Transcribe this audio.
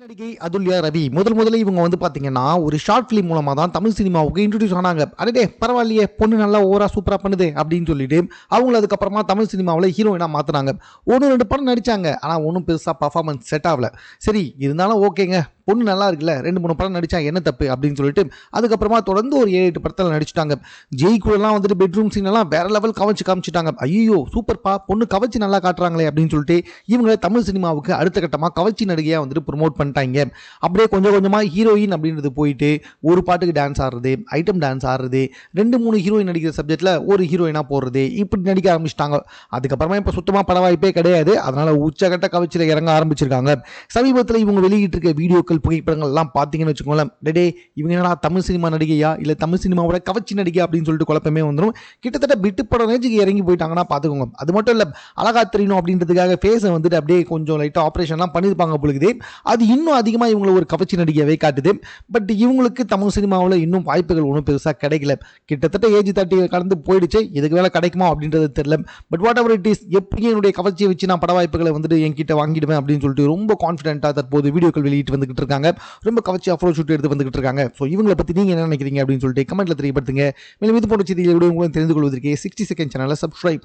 நடிகை அதுல்யா ரவி. முதல் முதல்ல இவங்க வந்து பார்த்தீங்கன்னா ஒரு ஷார்ட் ஃபிலிம் மூலமாக தான் தமிழ் சினிமாவுக்கு இன்ட்ரடியூஸ் ஆனாங்க. அடே பரவாயில்லையே பொண்ணு நல்லா ஓவரா சூப்பராக பண்ணுது அப்படின்னு சொல்லிட்டு அவங்கள அதுக்கப்புறமா தமிழ் சினிமாவில் ஹீரோயினாக மாற்றினாங்க ஒன்று ரெண்டு படம் நடித்தாங்க ஆனால் ஒன்றும் பெருசாக பர்ஃபார்மன்ஸ் செட் ஆகல. சரி இருந்தாலும் ஓகேங்க பொண்ணு நல்லா இருக்குல்ல ரெண்டு மூணு படம் நடித்தா என்ன தப்பு அப்படின்னு சொல்லிட்டு அதுக்கப்புறமா தொடர்ந்து ஒரு ஏழு எட்டு படத்தில் நடிச்சிட்டாங்க. ஜெய் கூடலாம் வந்துட்டு பெட்ரூம் சீன் எல்லாம் வேற லெவல் கவச்சு காமிச்சிட்டாங்க. ஐயோ சூப்பர்ப்பா பொண்ணு கவச்சு நல்லா காட்டுறாங்களே அப்படின்னு சொல்லிட்டு இவங்களை தமிழ் சினிமாவுக்கு அடுத்த கட்டமாக கவச்சி நடிகையாக வந்துட்டு ப்ரொமோட் பண்ணிட்டாங்க. அப்படியே கொஞ்சம் கொஞ்சமாக ஹீரோயின் அப்படின்றது போயிட்டு ஒரு பாட்டுக்கு டான்ஸ் ஆடுறது ஐட்டம் டான்ஸ் ஆடுறது ரெண்டு மூணு ஹீரோயின் நடிக்கிற சப்ஜெக்டில் ஒரு ஹீரோயினாக போடுறது இப்படி நடிக்க ஆரம்பிச்சிட்டாங்க. அதுக்கப்புறமா இப்போ சுத்தமாக பட வாய்ப்பே கிடையாது. அதனால் உச்சகட்ட கவச்சியில் இறங்க ஆரம்பிச்சிருக்காங்க. சமீபத்தில் இவங்க வெளியிட்டிருக்க வீடியோக்கள் புகைப்படங்கள் எல்லாம் பார்த்தீங்கன்னு வச்சுக்கோங்களேன். டேடே இவங்க என்னடா தமிழ் சினிமா நடிகையா? இல்லை தமிழ் சினிமாவோட கவர்ச்சி நடிகை அப்படின்னு சொல்லிட்டு குழப்பமே வந்துடும் கிட்டத்தட்ட விட்டு படம் ரேஞ்சுக்கு இறங்கி போயிட்டாங்கன்னா பார்த்துக்கோங்க. அது மட்டும் இல்லை அழகா தெரியணும் அப்படின்றதுக்காக ஃபேஸை வந்துட்டு அப்படியே கொஞ்சம் லைட்டாக ஆப்ரேஷன்லாம் பண்ணியிருப்பாங்க பொழுது அது இன்னும் அதிகமாக இவங்களை ஒரு கவர்ச்சி நடிகையாகவே காட்டுது. பட் இவங்களுக்கு தமிழ் சினிமாவில் இன்னும் வாய்ப்புகள் ஒன்றும் பெருசாக கிடைக்கல. கிட்டத்தட்ட ஏஜ் தேர்ட்டி கடந்து போயிடுச்சு. இதுக்கு வேலை கிடைக்குமா அப்படின்றது தெரியல. But whatever it is எப்படி என்னுடைய கவர்ச்சியை வச்சு நான் பட வாய்ப்புகளை வந்துட்டு என்கிட்ட வாங்கிடுவேன் அப்படின்னு சொல்லிட்டு ரொம்ப கான்ஃபிடென்ட்டாக தற்போது வீடியோக்கள் வெளியிட்டு வந்துகிட்டு இருக்காங்க. ரொம்ப கவர்ச்சி அஃப்ரோ ஷூட் எடுத்து வந்துகிட்டு இருக்காங்க. ஸோ இவங்களை பற்றி நீங்கள் என்ன நினைக்கிறீங்க அப்படின்னு சொல்லிட்டு கமெண்ட்டில் தெரியப்படுத்துங்க. மேலும் இது போன்ற செய்திகளை விட உங்களுக்கு தெரிந்து கொள்வதற்கு சிக்ஸ்டி செகண்ட் சேனலை சப்ஸ்கிரைப் பண்ணி